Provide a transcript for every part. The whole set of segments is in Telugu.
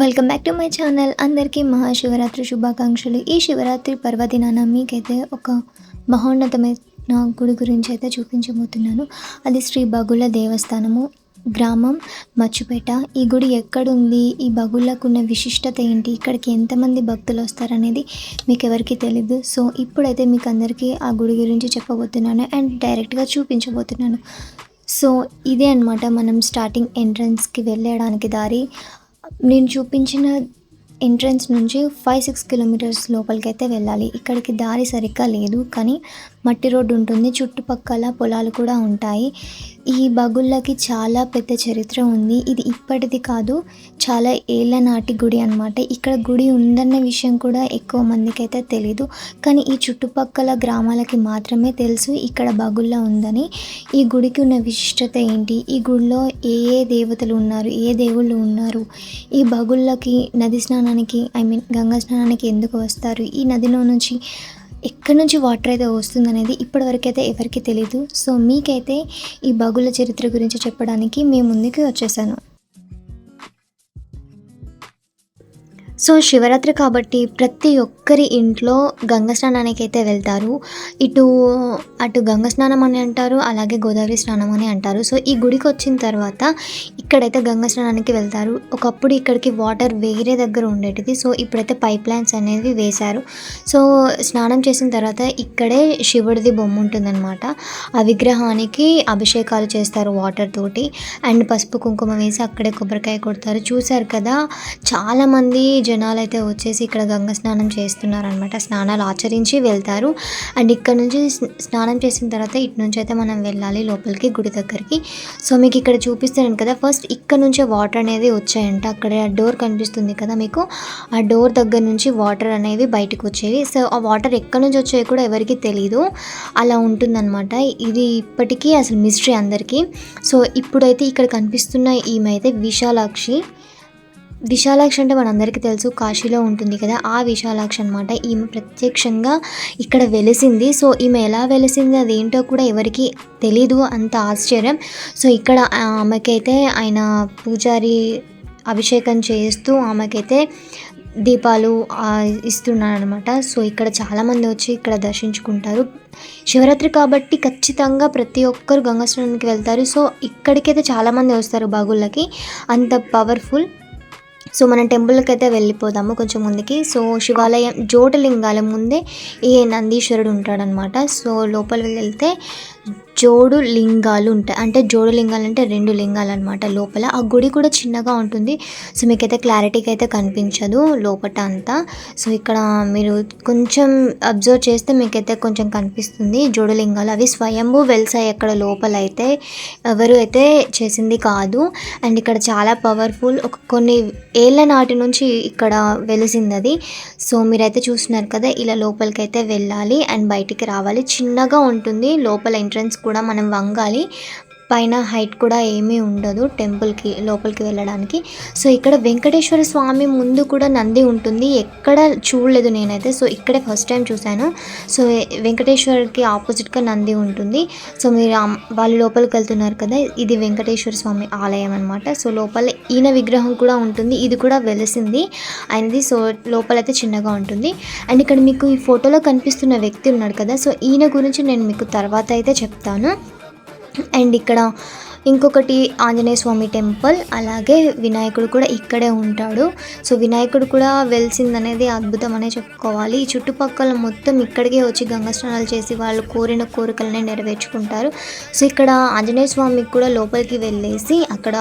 Welcome back to my channel అందరికీ మహాశివరాత్రి శుభాకాంక్షలు. ఈ శివరాత్రి పర్వదినాన మీకైతే ఒక మహోన్నతమైన గుడి గురించి అయితే చూపించబోతున్నాను. అది శ్రీ బగుల దేవస్థానము గ్రామం మచ్చుపేట. ఈ గుడి ఎక్కడుంది? ఈ బగుళ్ళకు ఉన్న విశిష్టత ఏంటి? ఇక్కడికి ఎంతమంది భక్తులు వస్తారనేది మీకు ఎవరికి తెలియదు సో ఇప్పుడైతే మీకు అందరికీ ఆ గుడి గురించి చెప్పబోతున్నాను అండ్ డైరెక్ట్గా చూపించబోతున్నాను. సో ఇదే అన్నమాట మనం స్టార్టింగ్ ఎంట్రన్స్కి వెళ్ళడానికి దారి. నేను చూపించిన ఎంట్రన్స్ నుంచి ఫైవ్ సిక్స్ కిలోమీటర్స్ లోపలికి అయితే వెళ్ళాలి. ఇక్కడికి దారి సరిగ్గా లేదు కానీ మట్టి రోడ్డు ఉంటుంది. చుట్టుపక్కల పొలాలు కూడా ఉంటాయి. ఈ బగుళ్ళకి చాలా పెద్ద చరిత్ర ఉంది. ఇది ఇప్పటిది కాదు చాలా ఏళ్ళ నాటి గుడి అన్నమాట. ఇక్కడ గుడి ఉందన్న విషయం కూడా ఎక్కువ మందికి అయితే తెలీదు. కానీ ఈ చుట్టుపక్కల గ్రామాలకి మాత్రమే తెలుసు ఇక్కడ బగుళ్ళ ఉందని. ఈ గుడికి ఉన్న విశిష్టత ఏంటి? ఈ గుడిలో ఏ ఏ దేవతలు ఉన్నారు? ఏ దేవుళ్ళు ఉన్నారు? ఈ బగుళ్ళకి నది స్నానానికి ఐ మీన్ గంగా స్నానానికి ఎందుకు వస్తారు? ఈ నదిలో నుంచి ఎక్కడి నుంచి వాటర్ అయితే వస్తుందనేది ఇప్పటివరకు అయితే ఎవరికి తెలియదు సో మీకైతే ఈ బగుల చరిత్ర గురించి చెప్పడానికి మీ ముందుకు వచ్చేసాను. సో శివరాత్రి కాబట్టి ప్రతి ఒక్కరి ఇంట్లో గంగ స్నానానికి అయితే వెళ్తారు. ఇటు అటు గంగ స్నానం అని అంటారు అలాగే గోదావరి స్నానం అని అంటారు. సో ఈ గుడికి వచ్చిన తర్వాత ఇక్కడైతే గంగ స్నానానికి వెళ్తారు. ఒకప్పుడు ఇక్కడికి వాటర్ వేరే దగ్గర ఉండేటిది. సో ఇప్పుడైతే పైప్ లైన్స్ అనేవి వేశారు. సో స్నానం చేసిన తర్వాత ఇక్కడే శివుడిది బొమ్మ ఉంటుందన్నమాట. ఆ విగ్రహానికి అభిషేకాలు చేస్తారు వాటర్ తోటి. అండ్ పసుపు కుంకుమ వేసి అక్కడే కొబ్బరికాయ కొడతారు. చూశారు కదా చాలామంది జనాలు అయితే వచ్చేసి ఇక్కడ గంగ స్నానం చేస్తున్నారనమాట స్నానాలు ఆచరించి వెళ్తారు. అండ్ ఇక్కడ నుంచి స్నానం చేసిన తర్వాత ఇటు నుంచి అయితే మనం వెళ్ళాలి లోపలికి గుడి దగ్గరికి. సో మీకు ఇక్కడ చూపిస్తున్నాను కదా. ఫస్ట్ ఇక్కడ నుంచే వాటర్ అనేది వచ్చాయంట. అక్కడ డోర్ కనిపిస్తుంది కదా మీకు. ఆ డోర్ దగ్గర నుంచి వాటర్ అనేవి బయటకు వచ్చేవి. సో ఆ వాటర్ ఎక్కడి నుంచి వచ్చాయో కూడా ఎవరికి తెలియదు అలా ఉంటుందన్నమాట. ఇది ఇప్పటికీ అసలు మిస్టరీ అందరికీ. సో ఇప్పుడైతే ఇక్కడ కనిపిస్తున్న ఈమె అయితే విశాలాక్షి. విశాలాక్షి అంటే మనందరికీ తెలుసు కాశీలో ఉంటుంది కదా ఆ విశాలాక్ష అనమాట ఈమె ప్రత్యక్షంగా ఇక్కడ వెలిసింది. సో ఈమె ఎలా వెలిసింది అదేంటో కూడా ఎవరికి తెలీదు అంత ఆశ్చర్యం. సో ఇక్కడ ఆమెకైతే ఆయన పూజారి అభిషేకం చేస్తూ ఆమెకైతే దీపాలు ఇస్తున్నాడు అనమాట సో ఇక్కడ చాలామంది వచ్చి ఇక్కడ దర్శించుకుంటారు. శివరాత్రి కాబట్టి ఖచ్చితంగా ప్రతి ఒక్కరు గంగా స్నానానికి వెళ్తారు. సో ఇక్కడికైతే చాలామంది వస్తారు బాగుళ్ళకి. అంత పవర్ఫుల్. సో మనం టెంపుల్కి అయితే వెళ్ళిపోదాము కొంచెం ముందుకి. సో శివాలయం జ్యోటిలింగాల ముందే ఈ నందీశ్వరుడు ఉంటాడనమాట సో లోపలికి వెళ్తే జోడు లింగాలు ఉంటాయి. అంటే జోడు లింగాలు అంటే రెండు లింగాలు అనమాట లోపల. ఆ గుడి కూడా చిన్నగా ఉంటుంది. సో మీకైతే క్లారిటీగా అయితే కనిపించదు లోపల అంతా. సో ఇక్కడ మీరు కొంచెం అబ్జర్వ్ చేస్తే మీకైతే కొంచెం కనిపిస్తుంది జోడు లింగాలు. అవి స్వయంభూ వెలిసాయి అక్కడ లోపల అయితే ఎవరు అయితే చేసింది కాదు. అండ్ ఇక్కడ చాలా పవర్ఫుల్ ఒక కొన్ని ఏళ్ళ నాటి నుంచి ఇక్కడ వెలిసింది అది. సో మీరైతే చూస్తున్నారు కదా ఇలా లోపలికైతే వెళ్ళాలి అండ్ బయటికి రావాలి. చిన్నగా ఉంటుంది. లోపల ఎంట్రన్స్ కూడా కూడా మనం వంగాలి. పైన హైట్ కూడా ఏమీ ఉండదు టెంపుల్కి లోపలికి వెళ్ళడానికి. సో ఇక్కడ వెంకటేశ్వర స్వామి ముందు కూడా నంది ఉంటుంది. ఎక్కడ చూడలేదు నేనైతే. సో ఇక్కడే ఫస్ట్ టైం చూశాను. సో వెంకటేశ్వర్కి ఆపోజిట్గా నంది ఉంటుంది. సో మీరు వాళ్ళు లోపలికి వెళ్తున్నారు కదా ఇది వెంకటేశ్వర స్వామి ఆలయం అనమాట సో లోపల ఈయన విగ్రహం కూడా ఉంటుంది. ఇది కూడా వెలిసింది. ఆయనది సో లోపలైతే చిన్నగా ఉంటుంది. అండ్ ఇక్కడ మీకు ఈ ఫోటోలో కనిపిస్తున్న వ్యక్తి ఉన్నాడు కదా. సో ఈయన గురించి నేను మీకు తర్వాత అయితే చెప్తాను. అండ్ ఇక్కడ ఇంకొకటి ఆంజనేయ స్వామి టెంపుల్ అలాగే వినాయకుడు కూడా ఇక్కడే ఉంటాడు. సో వినాయకుడు కూడా వెలిసిందనేది అద్భుతం అనే చెప్పుకోవాలి. ఈ చుట్టుపక్కల మొత్తం ఇక్కడికే వచ్చి గంగా స్నానాలు చేసి వాళ్ళు కోరిన కోరికలనే నెరవేర్చుకుంటారు. సో ఇక్కడ ఆంజనేయ స్వామికి కూడా లోపలికి వెళ్ళేసి అక్కడ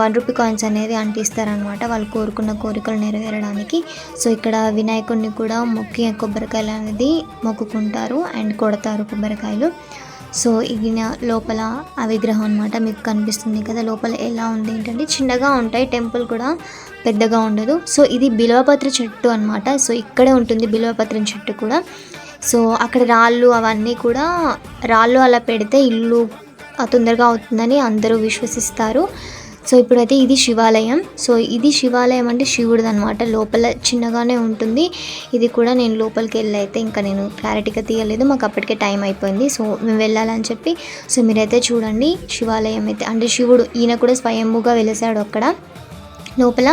వన్ రూపీ కాయిన్స్ అనేది అంటిస్తారనమాట వాళ్ళు కోరుకున్న కోరికలు నెరవేరడానికి. సో ఇక్కడ వినాయకుడిని కూడా మొక్కి కొబ్బరికాయలు అనేది మొక్కుకుంటారు అండ్ కొడతారు కొబ్బరికాయలు. సో ఇది నా లోపల ఆ విగ్రహం అనమాట మీకు కనిపిస్తుంది కదా. లోపల ఎలా ఉంది ఏంటంటే చిన్నగా ఉంటాయి టెంపుల్ కూడా పెద్దగా ఉండదు. సో ఇది బిలవపత్ర చెట్టు అనమాట సో ఇక్కడే ఉంటుంది బిలవపత్రం చెట్టు కూడా. సో అక్కడ రాళ్ళు అవన్నీ కూడా రాళ్ళు అలా పెడితే ఇల్లు తొందరగా అవుతుందని అందరూ విశ్వసిస్తారు. సో ఇప్పుడైతే ఇది శివాలయం. సో ఇది శివాలయం అంటే శివుడిది అనమాట లోపల చిన్నగానే ఉంటుంది. ఇది కూడా నేను లోపలికి వెళ్ళి అయితే ఇంకా నేను క్లారిటీగా తీయలేదు. మాకు అప్పటికే టైం అయిపోయింది. సో మేము వెళ్ళాలని చెప్పి సో మీరైతే చూడండి శివాలయం అయితే. అంటే శివుడు ఈయన కూడా స్వయంభూగా వెలిసాడు అక్కడ. లోపల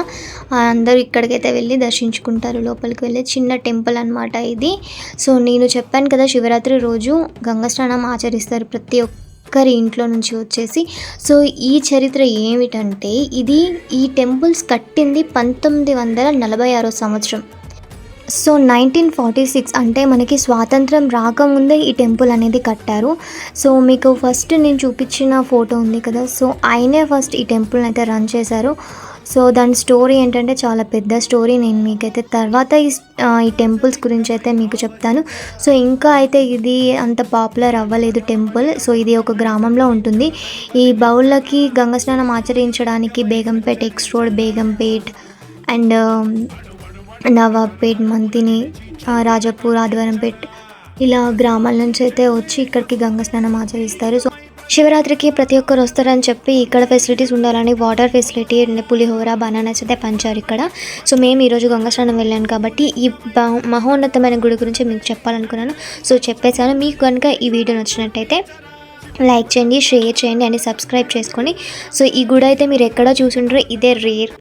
అందరూ ఇక్కడికైతే వెళ్ళి దర్శించుకుంటారు. లోపలికి వెళ్ళి చిన్న టెంపుల్ అనమాట ఇది. సో నేను చెప్పాను కదా శివరాత్రి రోజు గంగా స్నానం ఆచరిస్తారు ప్రతి ఒక్క ఒక్కరి ఇంట్లో నుంచి వచ్చేసి సో ఈ చరిత్ర ఏమిటంటే ఇది ఈ టెంపుల్స్ కట్టింది పంతొమ్మిది వందల నలభై ఆరో సంవత్సరం. సో నైన్టీన్ ఫార్టీ సిక్స్ అంటే మనకి స్వాతంత్రం రాకముందే ఈ టెంపుల్ అనేది కట్టారు. సో మీకు ఫస్ట్ నేను చూపించిన ఫోటో ఉంది కదా సో ఆయనే ఫస్ట్ ఈ టెంపుల్ని అయితే రన్ చేశారు. సో దాని స్టోరీ ఏంటంటే చాలా పెద్ద స్టోరీ. నేను మీకైతే తర్వాత ఈ ఈ టెంపుల్స్ గురించి అయితే మీకు చెప్తాను. సో ఇంకా అయితే ఇది అంత పాపులర్ అవ్వలేదు టెంపుల్. సో ఇది ఒక గ్రామంలో ఉంటుంది. ఈ బౌళ్ళకి గంగ స్నానం ఆచరించడానికి Begumpet X road Begumpet and Nawabpet మంతిని రాజాపూర్ రాజపూర్ ఆదివారంపేట్ ఇలా గ్రామాల నుంచి అయితే వచ్చి ఇక్కడికి గంగ స్నానం ఆచరిస్తారు. సో శివరాత్రికి ప్రతి ఒక్కరు వస్తారని చెప్పి ఇక్కడ ఫెసిలిటీస్ ఉండాలని water facility and pulihora bananas అయితే పంచారు ఇక్కడ. సో మేము ఈరోజు గంగాస్నానం వెళ్ళాను కాబట్టి ఈ మహోన్నతమైన గుడి గురించి మీకు చెప్పాలనుకున్నాను. సో చెప్పేశాను. మీకు కనుక ఈ వీడియో నచ్చినట్టయితే లైక్ చేయండి షేర్ చేయండి అండ్ సబ్స్క్రైబ్ చేసుకోండి సో ఈ గుడి అయితే మీరు ఎక్కడ చూసుంటారో ఇదే రేర్